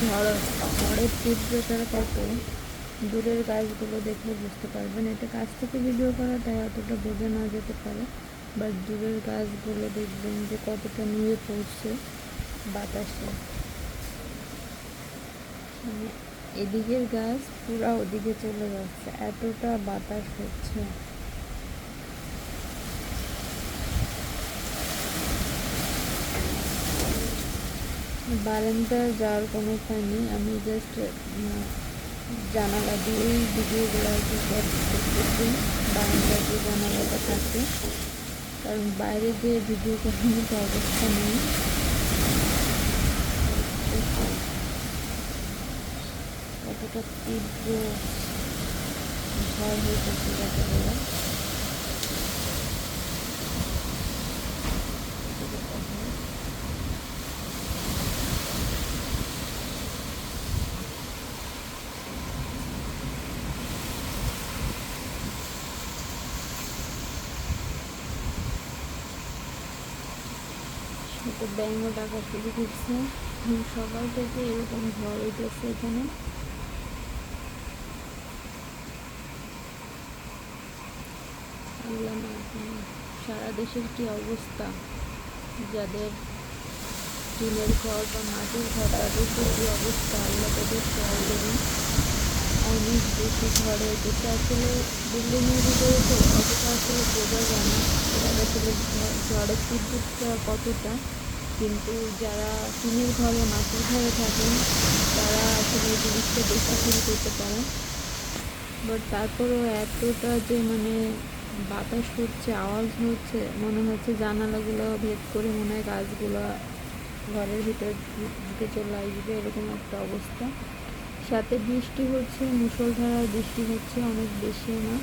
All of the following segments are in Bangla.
ঝড় ঝড়ের তীব্রতা কত? দূরের গাছগুলো দেখলে বুঝতে পারবেন। এটা কাছ থেকে ভিডিও করা তাই অতটা বোঝা না যেতে পারে। বাট দূরের গাছগুলো দেখবেন যে কতটা নিয়ে পড়ছে বাতাসে। এদিকের গাছ পুরা ওদিকে চলে যাচ্ছে। এতটা বাতাস হচ্ছে। বারান্দায় যাওয়ার কোনো উপায় নেই, আমি জাস্ট জানালা দিয়েই ভিডিওগুলো আর কি করতেছি বারান্দায় জানালাটা থাকে। কারণ বাইরে যে ভিডিও করার মতো অবস্থা নেই। কতটা তীব্র ঝড় হইতেছে যাকে বলে তো ব্যাঙও ডাকা শুরু করছে। সকাল থেকে এরকম ঝড় উঠেছে এখানে। সারা দেশের কি অবস্থা। যাদের টিনের ঘর বা মাটির ঘর, তাদের কি অবস্থা? আল্লাহ তাদের খেয়াল দেবেন অনেক বেশি ঘরে হয়েছে আসলে বিল্ডিংয়ের ভিতরে তো অতটা আসলে বোঝা যায় না। আসলে ঝড়- ঝড়ের তীব্রতা কতটা? কিন্তু যারা টিনের ঘরে, মাটির ঘরে থাকেন, তারা আসলে জিনিসটা বেশি ফিল করতে পারেন। বাট তারপরেও এতটা যে মানে বাতাস হচ্ছে, আওয়াজ হচ্ছে, মনে হচ্ছে জানালাগুলো ভেদ করে মনে হয় গাছগুলো ঘরের ভিতর ঢুকে চলে আসবে, এরকম একটা অবস্থা। সাথে বৃষ্টি হচ্ছে মুষলধারায় বৃষ্টি হচ্ছে, অনেক বেশি না।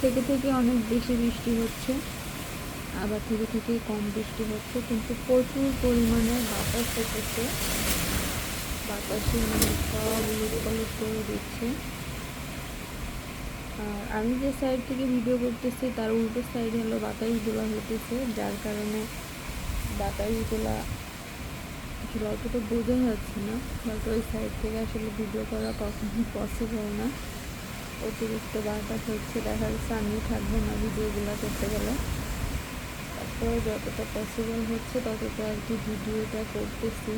থেকে থেকে অনেক বেশি বৃষ্টি হচ্ছে। আবার থেকে থেকে কম বৃষ্টি হচ্ছে, কিন্তু প্রচুর পরিমাণে বাতাস হতেছে বাতাসে মানে সব উলট করে দিচ্ছে আর আমি যে সাইড থেকে ভিডিও করতেছি, তার উল্টো সাইডে হলো বাতাসগুলো হতেছে, যার কারণে বাতাসগুলা আসলে অতটা বোঝা যাচ্ছে না। বাট ওই সাইড থেকে আসলে ভিডিও করা কখনোই পসিবল না। অতিরিক্ত বাতাস হচ্ছে, দেখা যাচ্ছে আমি থাকব না ভিডিওগুলো করতে গেলে। যতটা পসিবল হচ্ছে ততটা আর কি ভিডিওটা করতেছি।